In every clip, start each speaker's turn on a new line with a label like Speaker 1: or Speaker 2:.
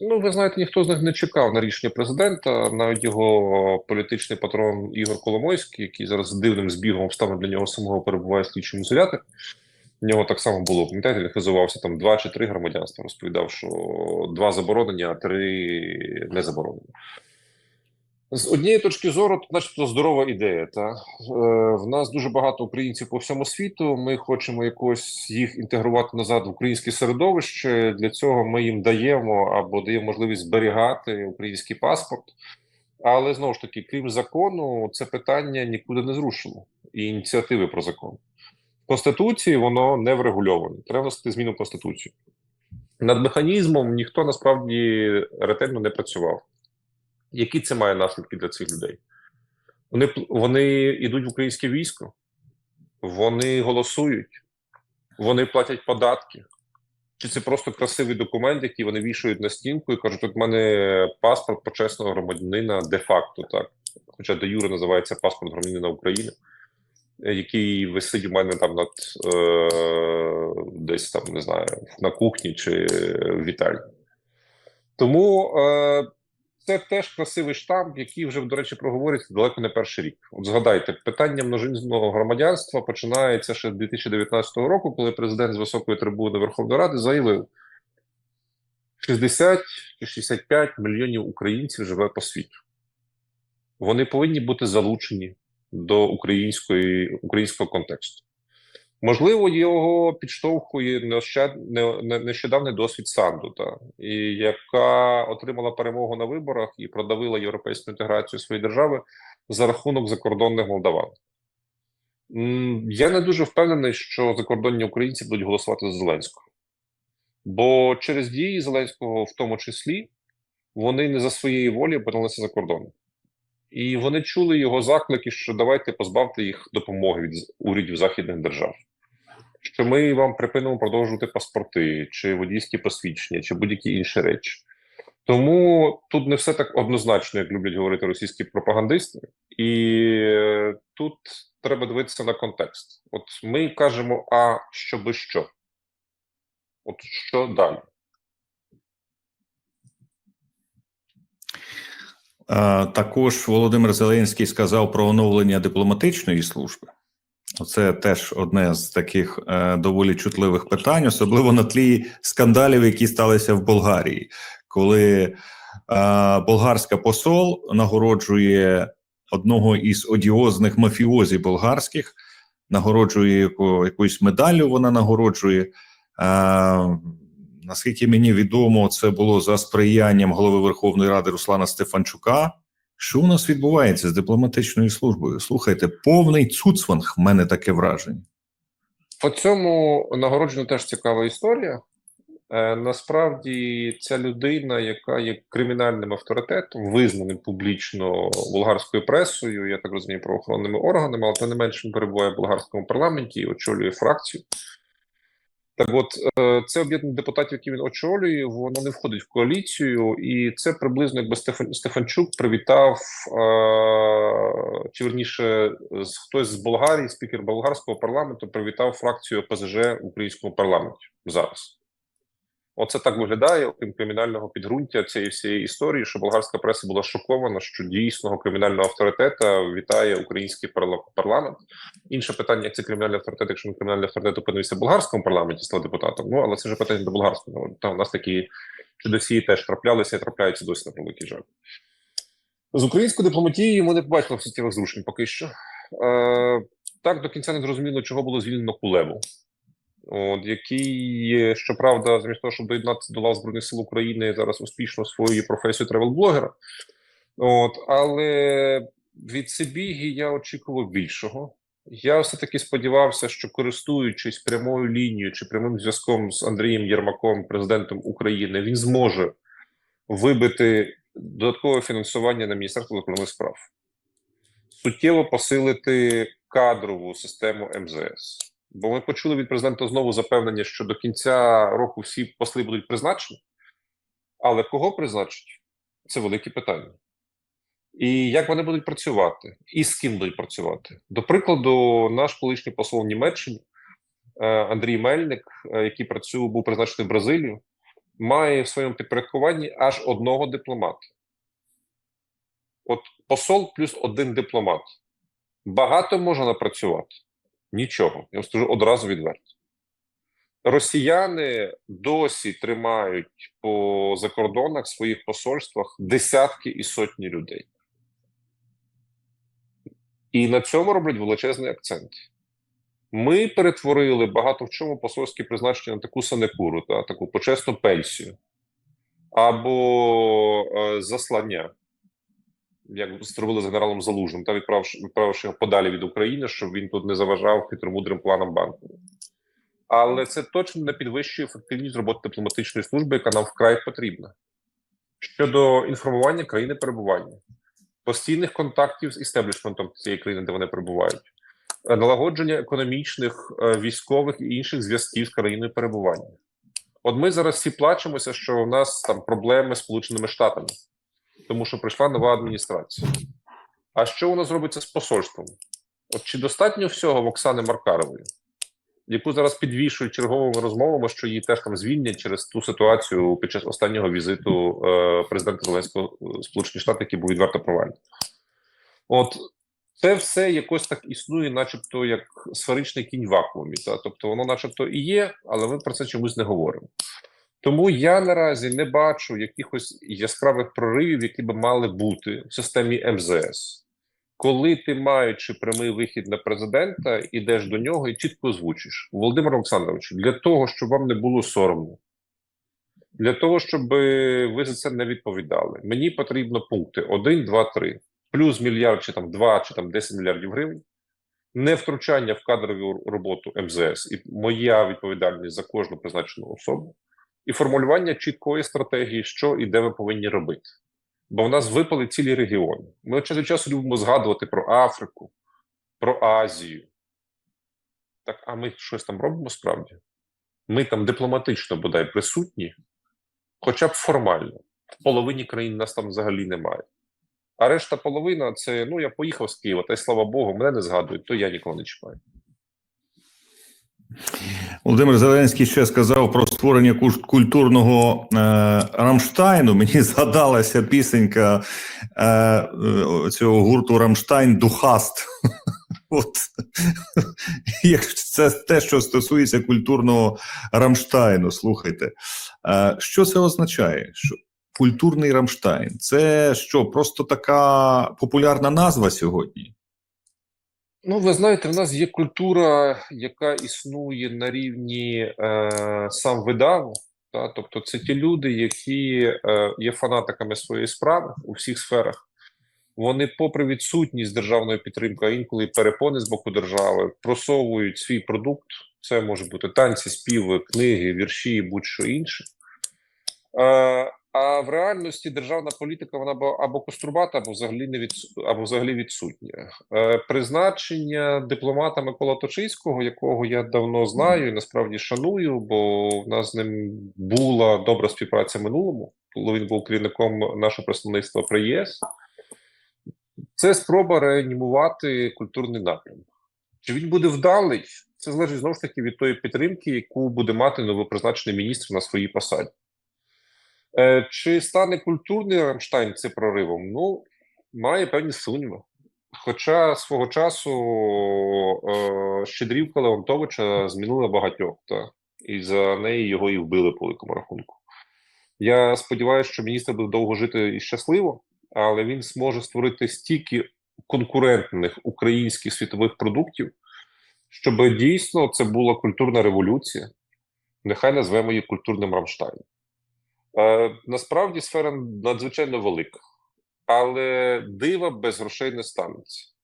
Speaker 1: Ну, ви знаєте, ніхто з них не чекав на рішення президента. Навіть його політичний патрон Ігор Коломойський, який зараз дивним збігом обставин для нього самого перебуває в слідчому ізоляторі. В нього так само було, пам'ятаєте, він хизувався там два чи три громадянства. Розповідав, що два заборонені, а три не заборонені. З однієї точки зору, то начебто здорова ідея. Та е, в нас дуже багато українців по всьому світу. Ми хочемо якось їх інтегрувати назад в українське середовище. Для цього ми їм даємо або даємо можливість зберігати український паспорт. Але знову ж таки, крім закону, це питання нікуди не зрушило і ініціативи про закон. В Конституції воно не врегульоване. Треба вносити зміну в Конституцію. Над механізмом ніхто насправді ретельно не працював. Які це має наслідки для цих людей? Вони вони йдуть в українське військо, вони голосують, вони платять податки. Чи це просто красивий документ, який вони вішають на стінку і кажуть, от в мене паспорт почесного громадянина де-факто, так. Хоча де Юре називається паспорт громадянина України, який висить у мене там над е, десь там, не знаю, на кухні чи в вітальні. Тому е, це теж красивий штамп, який вже, до речі, проговорюється далеко не перший рік. От згадайте, питання множинного громадянства починається ще з 2019 року, коли президент з високої трибуни Верховної Ради заявив: 60 чи 65 мільйонів українців живе по світу. Вони повинні бути залучені до української, українського контексту. Можливо, його підштовхує нещодавний досвід Санду, та, і яка отримала перемогу на виборах і продавила європейську інтеграцію своєї держави за рахунок закордонних молдаван. Я не дуже впевнений, що закордонні українці будуть голосувати за Зеленського. Бо через дії Зеленського, в тому числі, вони не за своєї волі опинилися за кордоном. І вони чули його заклики, що давайте позбавте їх допомоги від урядів західних держав. Що ми вам припинимо продовжувати паспорти, чи водійські посвідчення, чи будь-які інші речі. Тому тут не все так однозначно, як люблять говорити російські пропагандисти, і е, тут треба дивитися на контекст. От ми кажемо, а що би що? От що далі?
Speaker 2: Також Володимир Зеленський сказав про оновлення дипломатичної служби. Це теж одне з таких е, доволі чутливих питань, особливо на тлі скандалів, які сталися в Болгарії, коли е, болгарська посол нагороджує одного із одіозних мафіозів болгарських, нагороджує яку, якоюсь медаллю. Вона нагороджує. Е, наскільки мені відомо, це було за сприянням голови Верховної Ради Руслана Стефанчука. Що у нас відбувається з дипломатичною службою? Слухайте, повний цуцванг в мене таке враження.
Speaker 1: По цьому нагороджена теж цікава історія. Е, насправді, ця людина, яка є кримінальним авторитетом, визнаним публічно болгарською пресою, я так розумію, правоохоронними органами, але тим не менше перебуває в болгарському парламенті і очолює фракцію. Так от, е, це об'єднання депутатів, які він очолює, воно не входить в коаліцію, і це приблизно якби Стефан, Стефанчук привітав, е, чи верніше, хтось з Болгарії, спікер болгарського парламенту, привітав фракцію ОПЗЖ в українському парламенті зараз. Оце так виглядає, окрім кримінального підґрунтя цієї всієї історії, що болгарська преса була шокована, що дійсного кримінального авторитета вітає український парламент. Інше питання, як це кримінальний авторитет, якщо він кримінальний авторитет опинився в болгарському парламенті, став депутатом. Ну але це вже питання до болгарського. Там у нас такі чудосії теж траплялися і трапляються досі на превеликий жаль. З українською дипломатією ми не побачили суттєвих зрушень поки що. Е, так до кінця не зрозуміло, чого було звільнено Кулебу. От, який, щоправда, замість того, щоб доєднатися до лав Збройних сил України, зараз успішно освоює професію тревел-блогера. От, але від Сибіги я очікував більшого. Я все-таки сподівався, що користуючись прямою лінією чи прямим зв'язком з Андрієм Єрмаком, президентом України, він зможе вибити додаткове фінансування на Міністерство закордонних справ, суттєво посилити кадрову систему МЗС. Бо ми почули від президента знову запевнення, що до кінця року всі посли будуть призначені. Але кого призначать? Це велике питання. І як вони будуть працювати, і з ким будуть працювати. До прикладу, наш колишній посол в Німеччині е, Андрій Мельник, е, який працює, був призначений в Бразилію, має в своєму підпорядкуванні аж одного дипломата. От посол плюс один дипломат. Багато може напрацювати? Нічого. Я вам скажу одразу відверто. Росіяни досі тримають по закордонах своїх посольствах десятки і сотні людей. І на цьому роблять величезний акцент. Ми перетворили багато в чому посольські призначення на таку санекуру, та, таку почесну пенсію або е, заслання, як зробили з генералом Залужним, та відправивши, відправивши його подалі від України, щоб він тут не заважав хитромудрим планам банку. Але це точно не підвищує ефективність роботи дипломатичної служби, яка нам вкрай потрібна. Щодо інформування країни перебування, постійних контактів з істеблішментом цієї країни, де вони перебувають, налагодження економічних, е, військових і інших зв'язків з країною перебування. От ми зараз всі плачемося, що у нас там проблеми з Сполученими Штатами, тому що прийшла нова адміністрація. А що у нас робиться з посольством? От чи достатньо всього в Оксани Маркарової, яку зараз підвішують черговими розмовами, що її теж там звільнять через ту ситуацію під час останнього візиту е, президента Зеленського Сполучені Штати, який був відверто провальний? От це все якось так існує, начебто, як сферичний кінь в вакуумі. Та? Тобто воно, начебто, і є, але ми про це чомусь не говоримо. Тому я наразі не бачу якихось яскравих проривів, які би мали бути в системі МЗС. Коли ти, маючи прямий вихід на президента, ідеш до нього і чітко озвучиш. Володимир Олександрович, для того, щоб вам не було соромно, для того, щоб ви за це не відповідали, мені потрібно пункти 1, 2, 3 плюс мільярд, чи там 2, чи там 10 мільярдів гривень, не втручання в кадрову роботу МЗС і моя відповідальність за кожну призначену особу, і формулювання чіткої стратегії, що і де ми повинні робити. Бо в нас випали цілі регіони. Ми час від часу любимо згадувати про Африку, про Азію. Так, а ми щось там робимо справді? Ми там дипломатично бодай присутні, хоча б формально. В половині країн нас там взагалі немає. А решта половина це ну я поїхав з Києва, та й слава Богу, мене не згадують, то я нікого не чіпаю.
Speaker 2: Володимир Зеленський ще сказав про створення культурного е, Рамштайну. Мені згадалася пісенька е, е, цього гурту Рамштайн Духаст. От це те, що стосується культурного Рамштайну. Слухайте, е, що це означає? Що культурний Рамштайн це що, просто така популярна назва сьогодні?
Speaker 1: Ну, ви знаєте, в нас є культура, яка існує на рівні е, сам видаву. Та? Тобто, це ті люди, які е, є фанатиками своєї справи у всіх сферах. Вони, попри відсутність державної підтримки, а інколи перепони з боку держави, просовують свій продукт. Це може бути танці, співи, книги, вірші, будь-що інше. Е, а в реальності державна політика вона або, кострубата, або взагалі не відсу, або взагалі відсутня. Е, призначення дипломата Микола Точиського, якого я давно знаю і насправді шаную, бо в нас з ним була добра співпраця в минулому, коли він був керівником нашого представництва при ЄС. Це спроба реанімувати культурний напрямок. Чи він буде вдалий? Це залежить знову ж таки від тої підтримки, яку буде мати новопризначений міністр на своїй посаді. Е, Чи стане культурний Рамштайн це проривом? Ну, має певні сумніви. Хоча свого часу е, щедрівка Леонтовича змінила багатьох, та, і за неї його і вбили по великому рахунку. Я сподіваюся, що міністр буде довго жити і щасливо, але він зможе створити стільки конкурентних українських світових продуктів, щоб дійсно це була культурна революція. Нехай назвемо її культурним Рамштайном. Е, насправді сфера надзвичайно велика, але дива без грошей не станеться.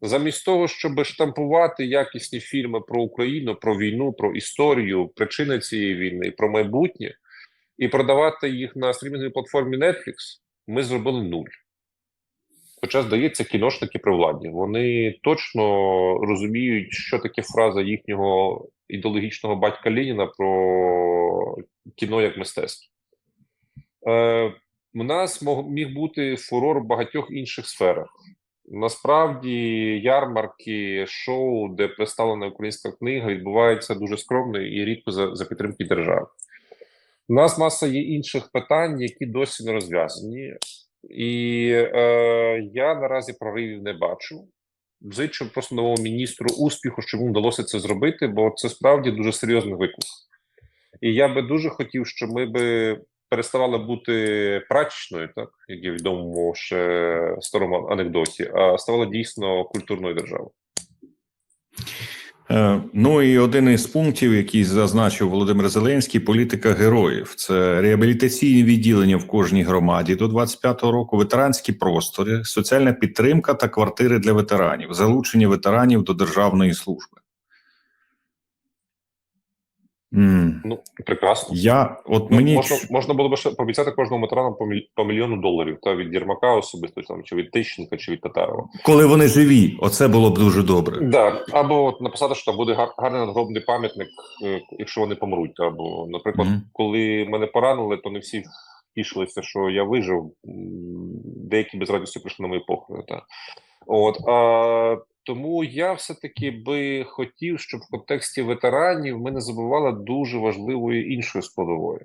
Speaker 1: Замість того, щоб штампувати якісні фільми про Україну, про війну, про історію, причини цієї війни, про майбутнє, і продавати їх на стрімінговій платформі Netflix, ми зробили нуль. Хоча, здається, кіношники при владі. Вони точно розуміють, що таке фраза їхнього ідеологічного батька Леніна про кіно як мистецтво. Е, у нас міг бути фурор в багатьох інших сферах. Насправді, ярмарки, шоу, де представлена українська книга, відбуваються дуже скромно і рідко за, за підтримки держави. У нас маса є інших питань, які досі не розв'язані, і е, я наразі проривів не бачу. Зичу просто новому міністру успіху, щоб йому вдалося це зробити, бо це справді дуже серйозний виклик. І я би дуже хотів, щоб ми би переставали бути прачечною, так як є в відомому ще старому анекдоті, а ставали дійсно культурною державою.
Speaker 2: Е, Ну і один із пунктів, який зазначив Володимир Зеленський, політика героїв. Це реабілітаційні відділення в кожній громаді до 25-го року, ветеранські простори, соціальна підтримка та квартири для ветеранів, залучення ветеранів до державної служби.
Speaker 1: Ну прекрасно.
Speaker 2: Я от
Speaker 1: Ну,
Speaker 2: мені
Speaker 1: можна, можна було б ще пообіцяти кожному ветерану по, міль, по мільйону доларів, та від Єрмака особисто там чи від Тищенка, чи від Татарова.
Speaker 2: коли вони живі, оце було б дуже добре.
Speaker 1: Да, або от написати, що там буде гар- гарний надгробний пам'ятник, е, якщо вони помруть. Або, наприклад,
Speaker 2: Мгм.
Speaker 1: коли мене поранили, то не всі тішилися, що я вижив. Деякі без радості прийшли на мої похорони. От, а, тому я все-таки би хотів, щоб в контексті ветеранів ми не забували дуже важливої іншої складової.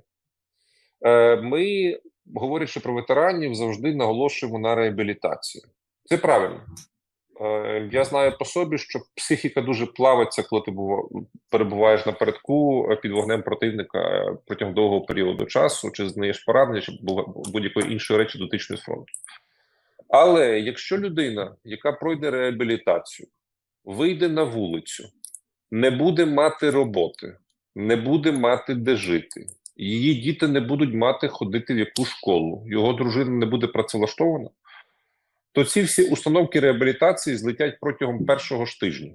Speaker 1: Е, Ми, говорячи про ветеранів, завжди наголошуємо на реабілітацію. Це правильно. Е, Я знаю по собі, що психіка дуже плавиться, коли ти перебуваєш напередку е, під вогнем противника протягом довгого періоду часу, чи знаєш поранення, чи будь-якої іншої речі дотичної фронту. Але якщо людина, яка пройде реабілітацію, вийде на вулицю, не буде мати роботи, не буде мати де жити, її діти не будуть мати ходити в яку школу, його дружина не буде працевлаштована, то ці всі установки реабілітації злетять протягом першого ж тижня.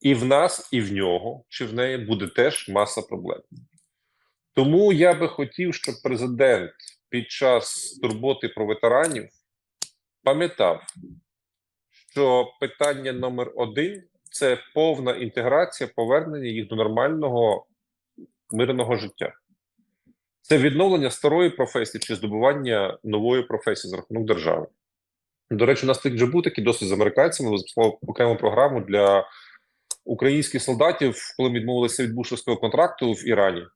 Speaker 1: І в нас, і в нього, чи в неї буде теж маса проблем. Тому я би хотів, щоб президент під час турботи про ветеранів пам'ятав, що питання номер один це повна інтеграція, повернення їх до нормального мирного життя. Це відновлення старої професії чи здобування нової професії за рахунок держави. До речі, у нас вже був такий досвід з американцями. Ми запускали окрему програму для українських солдатів, коли відмовилися від бушевського контракту в Ірані.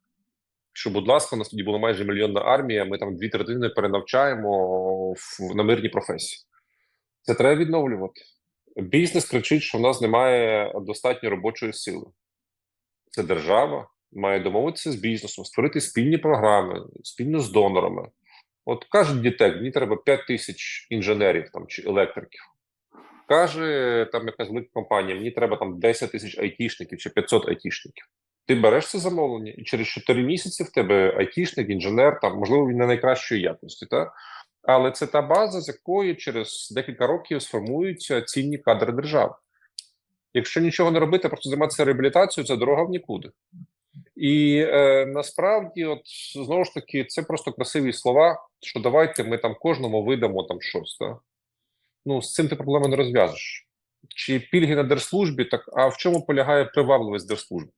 Speaker 1: Що, будь ласка, у нас тоді була майже мільйонна армія. Ми там дві третини перенавчаємо в, на мирні професії. Це треба відновлювати. Бізнес кричить, що в нас немає достатньо робочої сили. Це держава має домовитися з бізнесом, створити спільні програми спільно з донорами. От каже дітек, мені треба 5 тисяч інженерів там чи електриків. Каже там якась велика компанія, мені треба там 10 тисяч айтішників чи 500 айтішників. Ти береш це замовлення, і через 4 місяці в тебе айтішник, інженер, там можливо він не найкращої якості, так? але це та база, з якої через декілька років сформуються цінні кадри держави. Якщо нічого не робити, просто займатися реабілітацією, це дорога в нікуди. І е, насправді, от знову ж таки, це просто красиві слова, що давайте ми там кожному видамо там щось. Так? Ну, з цим ти проблеми не розв'яжеш. Чи пільги на держслужбі, так а в чому полягає привабливість держслужби?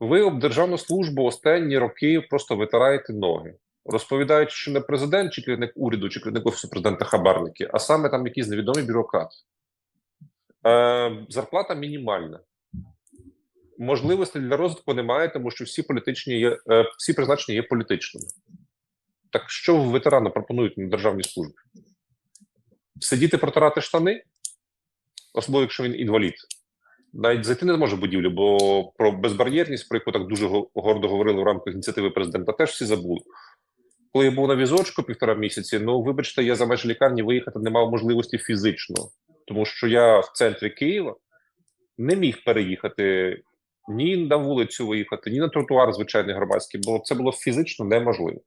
Speaker 1: Ви об державну службу останні роки просто витираєте ноги, розповідаючи, що не президент, чи керівник уряду, чи керівник офісу президента хабарники, а саме там якісь невідомі бюрократи. Е, зарплата мінімальна. Можливостей для розвитку немає, тому що всі політичні є, е, всі призначення є політичними. Так що ветерани пропонують на державній службі? Сидіти протирати штани, особливо якщо він інвалід. Навіть зайти не може будівлю, бо про безбар'єрність, про яку так дуже гордо говорили в рамках ініціативи президента, теж всі забули. Коли я був на візочку півтора місяці, ну вибачте, я за межі лікарні виїхати не мав можливості фізично, тому що я в центрі Києва не міг переїхати ні на вулицю виїхати, ні на тротуар звичайний громадський, бо це було фізично неможливо.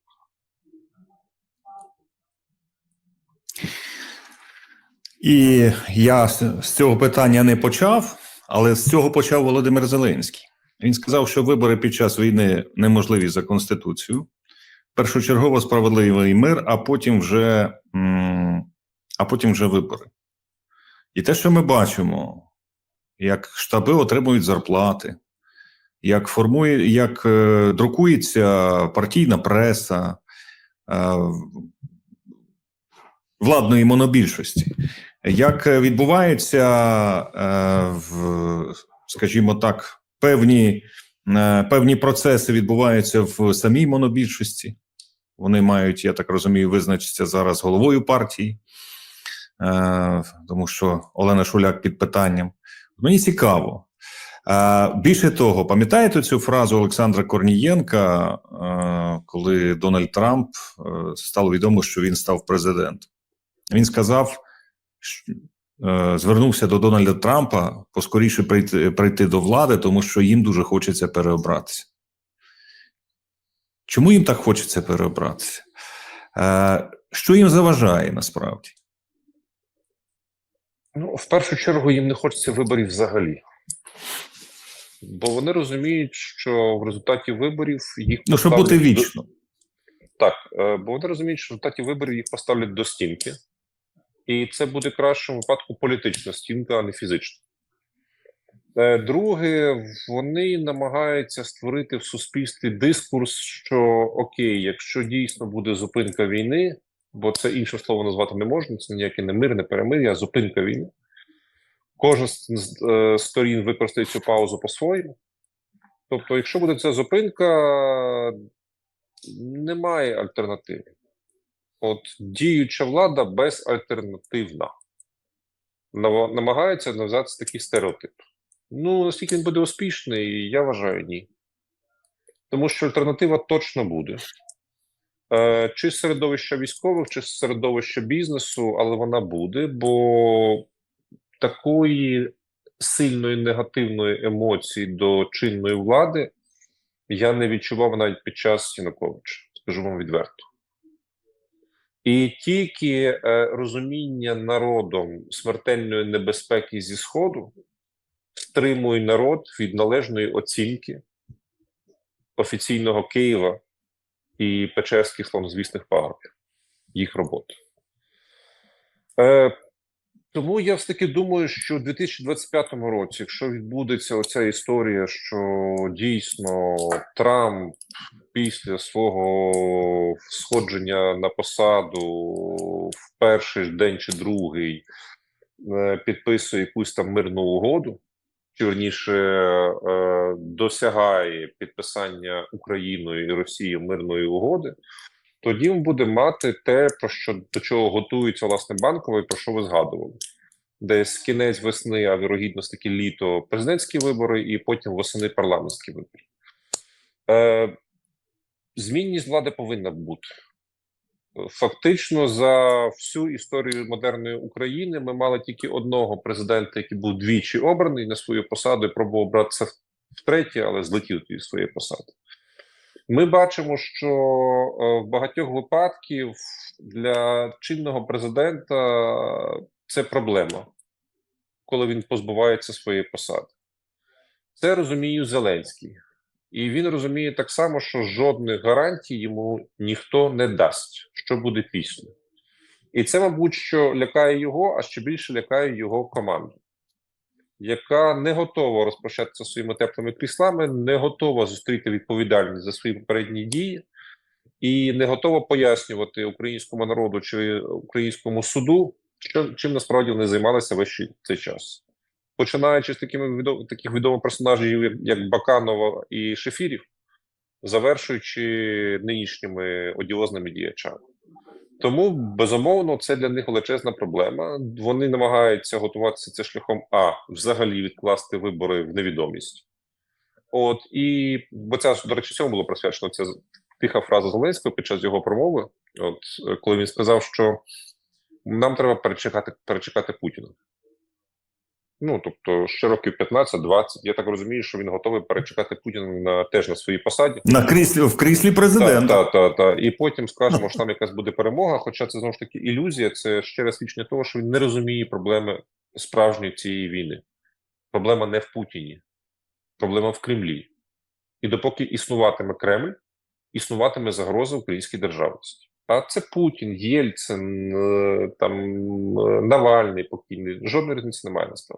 Speaker 2: І я з цього питання не почав, але з цього почав Володимир Зеленський. Він сказав, що вибори під час війни неможливі за Конституцією. Першочергово справедливий мир, а потім вже, а потім вже вибори. І те, що ми бачимо, як штаби отримують зарплати, як формує, як е, друкується партійна преса е, владної монобільшості, як відбуваються, е, скажімо так, певні Е, Певні процеси відбуваються в самій монобільшості. Вони мають, я так розумію, визначитися зараз головою партії, е, тому що Олена Шуляк під питанням. Мені цікаво. Більше того, пам'ятаєте цю фразу Олександра Корнієнка, коли Дональд Трамп стало відомо, що він став президентом? Він сказав, звернувся до Дональда Трампа поскоріше прийти, прийти до влади, тому що їм дуже хочеться переобратися. Чому їм так хочеться переобратися? Е, Що їм заважає насправді?
Speaker 1: Ну, в першу чергу їм не хочеться виборів взагалі. Бо вони розуміють, що в результаті виборів їх
Speaker 2: Ну, щоб бути
Speaker 1: поставлять до-
Speaker 2: вічно.
Speaker 1: Так, е, бо вони розуміють, що в результаті виборів їх поставлять до стінки, і це буде кращому випадку політична стінка, а не фізична. Е, Друге, вони намагаються створити в суспільстві дискурс, що окей, якщо дійсно буде зупинка війни, бо це інше слово назвати не можна, це ніяке не мир, не перемир'я, а зупинка війни. Кожна з з, е, сторін використає цю паузу по-своєму. Тобто, якщо буде ця зупинка, немає альтернативи. От діюча влада безальтернативна. Намагається нав'язати такий стереотип. Ну, наскільки він буде успішний, я вважаю, ні. Тому що альтернатива точно буде. Е, чи з середовища військових, чи з середовища бізнесу, але вона буде, бо такої сильної негативної емоції до чинної влади я не відчував навіть під час Януковича, скажу вам відверто. І тільки е, розуміння народом смертельної небезпеки зі Сходу стримує народ від належної оцінки офіційного Києва і Печерських славнозвісних пагорбів, їх роботи. Е, тому я все таки думаю, що у 2025 році, якщо відбудеться оця історія, що дійсно Трамп після свого сходження на посаду в перший день чи другий е, підписує якусь там мирну угоду, чи верніше е, досягає підписання Україною і Росією мирної угоди, тоді ми будемо мати те, про що до чого готується власне банковий, про що ви згадували. Десь кінець весни, а вірогідно таки літо президентські вибори, і потім восени парламентські вибори. Е, змінність влади повинна бути. Фактично, за всю історію модерної України ми мали тільки одного президента, який був двічі обраний на свою посаду і пробував обратися втретє, але злетів з своєї посади. Ми бачимо, що е, в багатьох випадків для чинного президента це проблема, коли він позбувається своєї посади. Це розуміє Зеленський. І він розуміє так само, що жодних гарантій йому ніхто не дасть, що буде після. І це, мабуть, що лякає його, а ще більше лякає його команду, яка не готова розпрощатися своїми теплими кріслами, не готова зустріти відповідальність за свої попередні дії, і не готова пояснювати українському народу чи українському суду, що чим насправді вони займалися весь цей час. Починаючи з такими відом, таких відомих персонажів, як, Баканова і Шефірів, завершуючи нинішніми одіозними діячами. Тому, безумовно, це для них величезна проблема. Вони намагаються готуватися це шляхом А, взагалі відкласти вибори в невідомість. От і бо це до речі, цьому було присвячено ця тиха фраза Зеленського під час його промови. От коли він сказав, що нам треба перечекати, перечекати Путіна. Ну, тобто, ще років 15-20. Я так розумію, що він готовий перечекати Путіна на теж на своїй посаді.
Speaker 2: На кріслі в кріслі президента.
Speaker 1: Так, так, так. І потім скажемо, що там якась буде перемога. Хоча це знову ж таки ілюзія, це ще раз свідчення того, що він не розуміє проблеми справжньої цієї війни. Проблема не в Путіні, проблема в Кремлі. І допоки існуватиме Кремль, існуватиме загроза українській державності. А це Путін, Єльцин, е, там е, Навальний покійний. Жодної різниці немає насправді.